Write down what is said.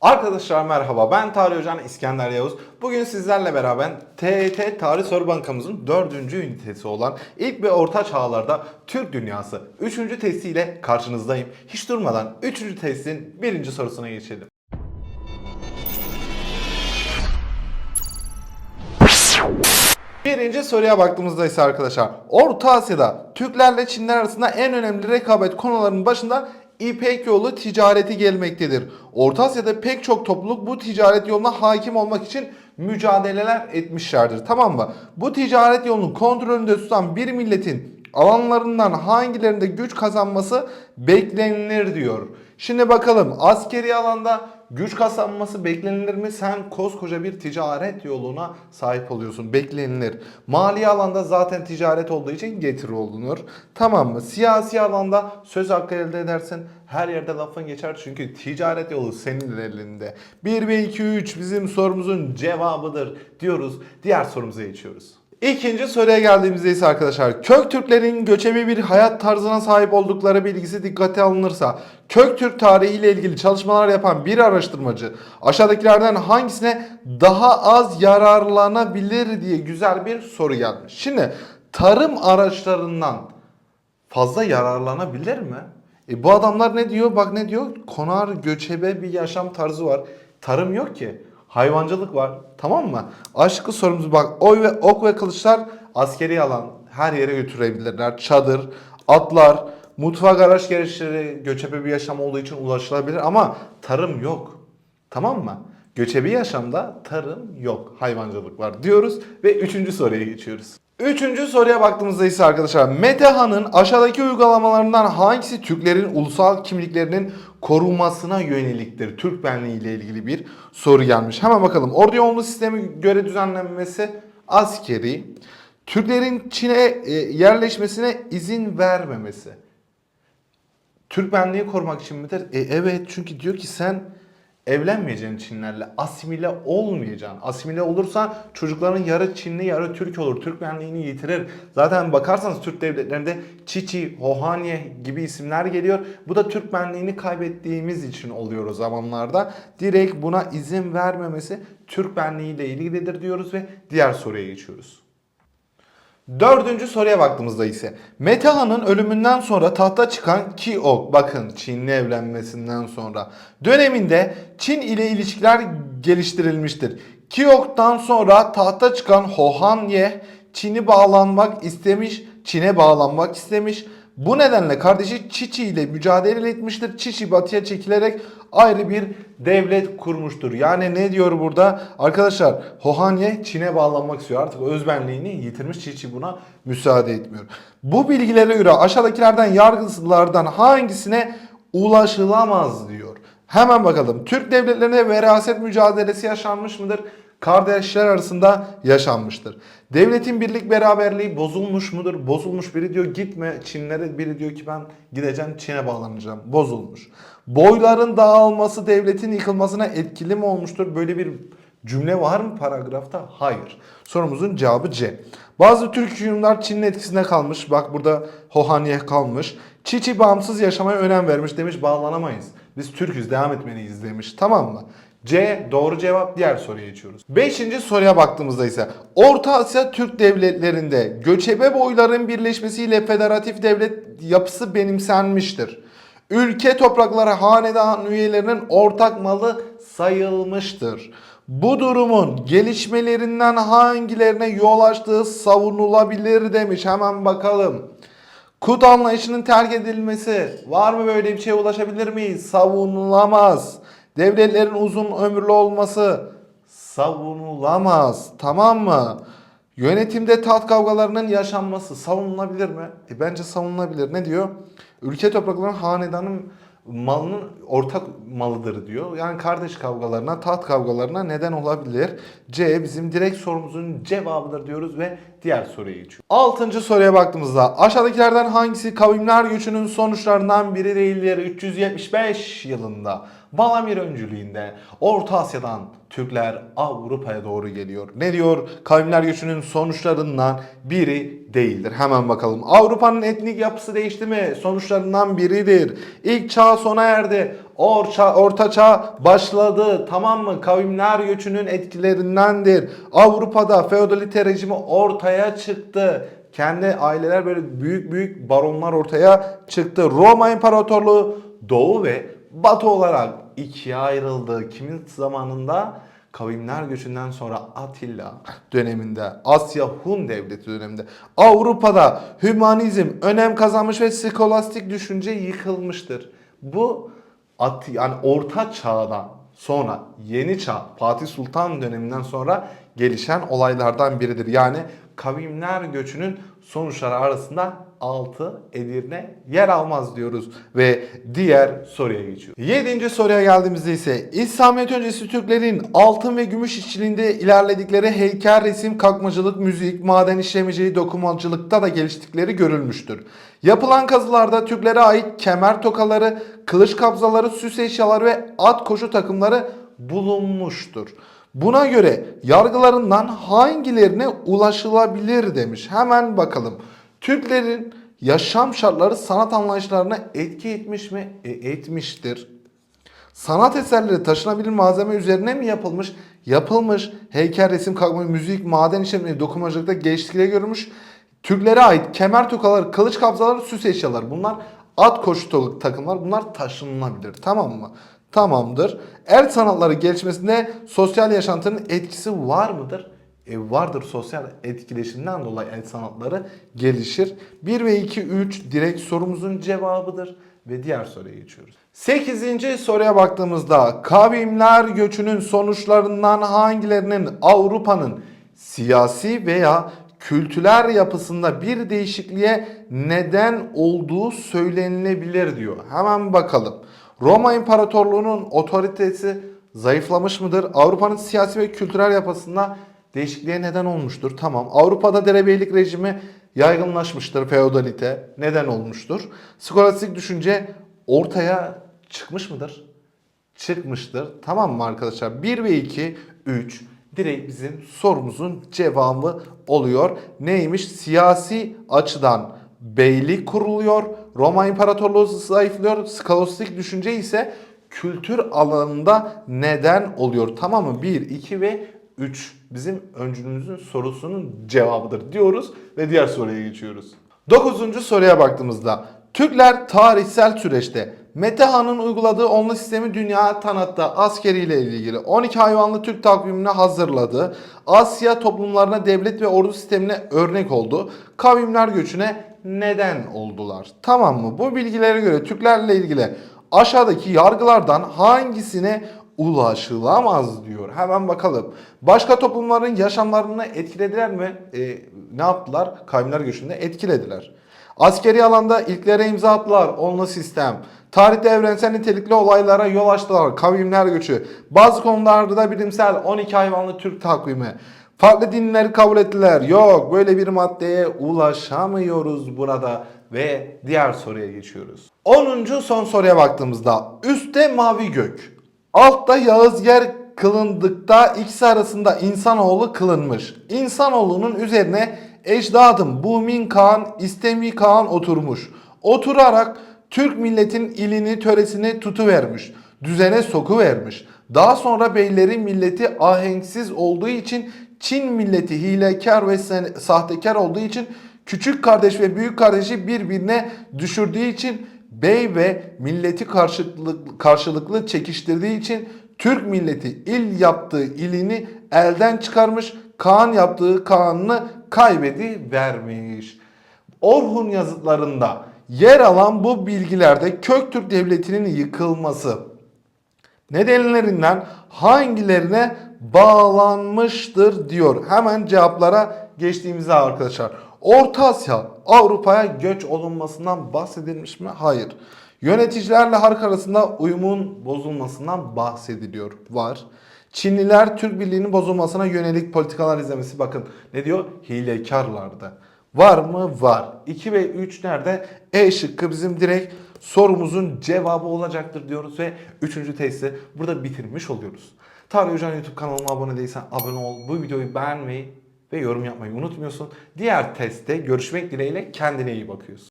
Arkadaşlar merhaba ben Tarih Hocan İskender Yavuz. Bugün sizlerle beraber TET Tarih Soru Bankamızın 4. ünitesi olan ilk ve orta çağlarda Türk Dünyası 3. testiyle karşınızdayım. Hiç durmadan 3. testin 1. sorusuna geçelim. Birinci soruya baktığımızda ise arkadaşlar Orta Asya'da Türklerle Çinler arasında en önemli rekabet konularının başında İpek yolu ticareti gelmektedir. Orta Asya'da pek çok topluluk bu ticaret yoluna hakim olmak için mücadeleler etmişlerdir. Tamam mı? Bu ticaret yolunu kontrolünde tutan bir milletin alanlarından hangilerinde güç kazanması beklenilir diyor. Şimdi bakalım askeri alanda güç kazanması beklenilir mi? Sen koskoca bir ticaret yoluna sahip oluyorsun. Beklenilir. Mali alanda zaten ticaret olduğu için getiri olunur. Tamam mı? Siyasi alanda söz hakkı elde edersin. Her yerde lafın geçer çünkü ticaret yolu senin elinde. 1 ve 2 3 bizim sorumuzun cevabıdır diyoruz. Diğer sorumuza geçiyoruz. İkinci soruya geldiğimizde ise arkadaşlar Kök Türklerin göçebe bir hayat tarzına sahip oldukları bilgisi dikkate alınırsa Kök Türk tarihi ile ilgili çalışmalar yapan bir araştırmacı aşağıdakilerden hangisine daha az yararlanabilir diye güzel bir soru gelmiş. Şimdi tarım araçlarından fazla yararlanabilir mi? E bu adamlar ne diyor? Bak ne diyor? Konar göçebe bir yaşam tarzı var. Tarım yok ki. Hayvancılık var. Tamam mı? Aşkı sorumuz bak. Oy ve ok ve kılıçlar askeri alan. Her yere götürebilirler. Çadır, atlar, mutfak araç gereçleri göçebe bir yaşam olduğu için ulaşılabilir ama tarım yok. Tamam mı? Göçebi yaşamda tarım yok. Hayvancılık var diyoruz ve üçüncü soruya geçiyoruz. Üçüncü soruya baktığımızda ise arkadaşlar Metehan'ın aşağıdaki uygulamalarından hangisi Türklerin ulusal kimliklerinin korunmasına yöneliktir? Türk benliği ile ilgili bir soru gelmiş. Hemen bakalım. Ordu yoğunluğu sistemi göre düzenlenmesi askeri. Türklerin Çin'e e, yerleşmesine izin vermemesi. Türk benliği korumak için midir? E, evet çünkü diyor ki sen evlenmeyeceksin Çinlerle. Asimile olmayacaksın. Asimile olursa çocukların yarı Çinli yarı Türk olur. Türk benliğini yitirir. Zaten bakarsanız Türk devletlerinde Çiçi, Hohanye gibi isimler geliyor. Bu da Türk benliğini kaybettiğimiz için oluyor o zamanlarda. Direkt buna izin vermemesi Türk benliğiyle ilgilidir diyoruz ve diğer soruya geçiyoruz. Dördüncü soruya baktığımızda ise Metehan'ın ölümünden sonra tahta çıkan Kiok bakın Çin'le evlenmesinden sonra döneminde Çin ile ilişkiler geliştirilmiştir. Kiok'tan sonra tahta çıkan Hohanye Çin'i bağlanmak istemiş, Çin'e bağlanmak istemiş. Bu nedenle kardeşi Çiçi ile mücadele etmiştir. Çiçi batıya çekilerek ayrı bir devlet kurmuştur. Yani ne diyor burada? Arkadaşlar Hohanye Çin'e bağlanmak istiyor. Artık özbenliğini yitirmiş Çiçi buna müsaade etmiyor. Bu bilgilere göre aşağıdakilerden yargılardan hangisine ulaşılamaz diyor. Hemen bakalım. Türk devletlerine veraset mücadelesi yaşanmış mıdır? Kardeşler arasında yaşanmıştır. Devletin birlik beraberliği bozulmuş mudur? Bozulmuş biri diyor gitme Çinlere biri diyor ki ben gideceğim Çin'e bağlanacağım. Bozulmuş. Boyların dağılması devletin yıkılmasına etkili mi olmuştur? Böyle bir cümle var mı paragrafta? Hayır. Sorumuzun cevabı C. Bazı Türk hükümler Çin'in etkisinde kalmış. Bak burada Hohanye kalmış. Çiçi bağımsız yaşamaya önem vermiş demiş bağlanamayız. Biz Türk'üz devam etmeliyiz demiş. Tamam mı? C doğru cevap diğer soruya geçiyoruz. Beşinci soruya baktığımızda ise Orta Asya Türk devletlerinde göçebe boyların birleşmesiyle federatif devlet yapısı benimsenmiştir. Ülke toprakları hanedan üyelerinin ortak malı sayılmıştır. Bu durumun gelişmelerinden hangilerine yol açtığı savunulabilir demiş. Hemen bakalım. Kut anlayışının terk edilmesi. Var mı böyle bir şeye ulaşabilir miyiz? Savunulamaz. Devletlerin uzun ömürlü olması savunulamaz. Tamam mı? Yönetimde taht kavgalarının yaşanması savunulabilir mi? E bence savunulabilir. Ne diyor? Ülke topraklarının hanedanın malının ortak malıdır diyor. Yani kardeş kavgalarına, taht kavgalarına neden olabilir. C bizim direkt sorumuzun cevabıdır diyoruz ve diğer soruya geçiyoruz. Altıncı soruya baktığımızda aşağıdakilerden hangisi kavimler göçünün sonuçlarından biri değildir? 375 yılında Balamir öncülüğünde Orta Asya'dan Türkler Avrupa'ya doğru geliyor. Ne diyor? Kavimler göçünün sonuçlarından biri değildir. Hemen bakalım. Avrupa'nın etnik yapısı değişti mi? Sonuçlarından biridir. İlk çağ sona erdi. Orta, orta çağ başladı. Tamam mı? Kavimler göçünün etkilerindendir. Avrupa'da feodalite rejimi ortaya çıktı. Kendi aileler böyle büyük büyük baronlar ortaya çıktı. Roma İmparatorluğu doğu ve batı olarak ikiye ayrıldı. Kimin zamanında? Kavimler göçünden sonra Atilla döneminde, Asya Hun devleti döneminde, Avrupa'da hümanizm önem kazanmış ve skolastik düşünce yıkılmıştır. Bu At, yani orta çağdan sonra yeni çağ Fatih Sultan döneminden sonra gelişen olaylardan biridir. Yani kavimler göçünün sonuçları arasında 6 Edirne yer almaz diyoruz ve diğer soruya geçiyoruz. 7. soruya geldiğimizde ise İslamiyet öncesi Türklerin altın ve gümüş işçiliğinde ilerledikleri heykel, resim, kalkmacılık, müzik, maden işlemeciliği, dokumacılıkta da geliştikleri görülmüştür. Yapılan kazılarda Türklere ait kemer tokaları, kılıç kabzaları, süs eşyaları ve at koşu takımları bulunmuştur. Buna göre yargılarından hangilerine ulaşılabilir demiş. Hemen bakalım. Türklerin yaşam şartları sanat anlayışlarına etki etmiş mi? E, etmiştir. Sanat eserleri taşınabilir malzeme üzerine mi yapılmış? Yapılmış. Heykel, resim, kalkma, müzik, maden işlemleri, dokumacılıkta geliştikleri görülmüş. Türklere ait kemer tokaları, kılıç kabzaları, süs eşyaları. Bunlar at koşu takımlar. Bunlar taşınabilir. Tamam mı? Tamamdır. El sanatları gelişmesinde sosyal yaşantının etkisi var mıdır? E vardır sosyal etkileşimden dolayı el sanatları gelişir. 1 ve 2 3 direkt sorumuzun cevabıdır ve diğer soruya geçiyoruz. 8. soruya baktığımızda kavimler göçünün sonuçlarından hangilerinin Avrupa'nın siyasi veya kültürel yapısında bir değişikliğe neden olduğu söylenilebilir diyor. Hemen bakalım. Roma İmparatorluğu'nun otoritesi zayıflamış mıdır? Avrupa'nın siyasi ve kültürel yapısında değişikliğe neden olmuştur. Tamam. Avrupa'da derebeylik rejimi yaygınlaşmıştır. Feodalite neden olmuştur. Skolastik düşünce ortaya çıkmış mıdır? Çıkmıştır. Tamam mı arkadaşlar? 1 ve 2, 3 direkt bizim sorumuzun cevabı oluyor. Neymiş? Siyasi açıdan beylik kuruluyor. Roma İmparatorluğu zayıflıyor. Skolastik düşünce ise kültür alanında neden oluyor. Tamam mı? 1, 2 ve 3 bizim öncülümüzün sorusunun cevabıdır diyoruz ve diğer soruya geçiyoruz. 9. soruya baktığımızda Türkler tarihsel süreçte Metehan'ın uyguladığı onlu sistemi dünya tanıttı. Askeriyle ilgili 12 hayvanlı Türk takvimini hazırladı. Asya toplumlarına devlet ve ordu sistemine örnek oldu. Kavimler göçüne neden oldular? Tamam mı? Bu bilgilere göre Türklerle ilgili aşağıdaki yargılardan hangisine ulaşılamaz diyor. Hemen bakalım. Başka toplumların yaşamlarını etkilediler mi? E, ne yaptılar? Kavimler göçünde etkilediler. Askeri alanda ilklere imza attılar. Onlu sistem. Tarihte evrensel nitelikli olaylara yol açtılar. Kavimler göçü. Bazı konularda bilimsel 12 hayvanlı Türk takvimi. Farklı dinleri kabul ettiler. Yok böyle bir maddeye ulaşamıyoruz burada. Ve diğer soruya geçiyoruz. 10. son soruya baktığımızda üstte mavi gök, altta Yağız yer kılındıkta ikisi arasında insanoğlu kılınmış. İnsanoğlunun üzerine ecdadım Bumin Kağan, İstemi Kağan oturmuş. Oturarak Türk milletin ilini töresini tutuvermiş. Düzene sokuvermiş. Daha sonra beyleri milleti ahenksiz olduğu için Çin milleti hilekar ve sahtekar olduğu için küçük kardeş ve büyük kardeşi birbirine düşürdüğü için bey ve milleti karşılıklı, karşılıklı çekiştirdiği için Türk milleti il yaptığı ilini elden çıkarmış, Kaan yaptığı Kaan'ını kaybedi vermiş. Orhun yazıtlarında yer alan bu bilgilerde Köktürk Devleti'nin yıkılması nedenlerinden hangilerine bağlanmıştır diyor. Hemen cevaplara geçtiğimizde arkadaşlar. Orta Asya Avrupa'ya göç olunmasından bahsedilmiş mi? Hayır. Yöneticilerle halk arasında uyumun bozulmasından bahsediliyor. Var. Çinliler Türk Birliği'nin bozulmasına yönelik politikalar izlemesi bakın ne diyor? Hilekarlardı. Var mı? Var. 2 ve 3 nerede? E şıkkı bizim direkt sorumuzun cevabı olacaktır diyoruz ve 3. testi burada bitirmiş oluyoruz. Tarih Hocam YouTube kanalıma abone değilsen abone ol. Bu videoyu beğenmeyi ve yorum yapmayı unutmuyorsun. Diğer testte görüşmek dileğiyle kendine iyi bakıyorsun.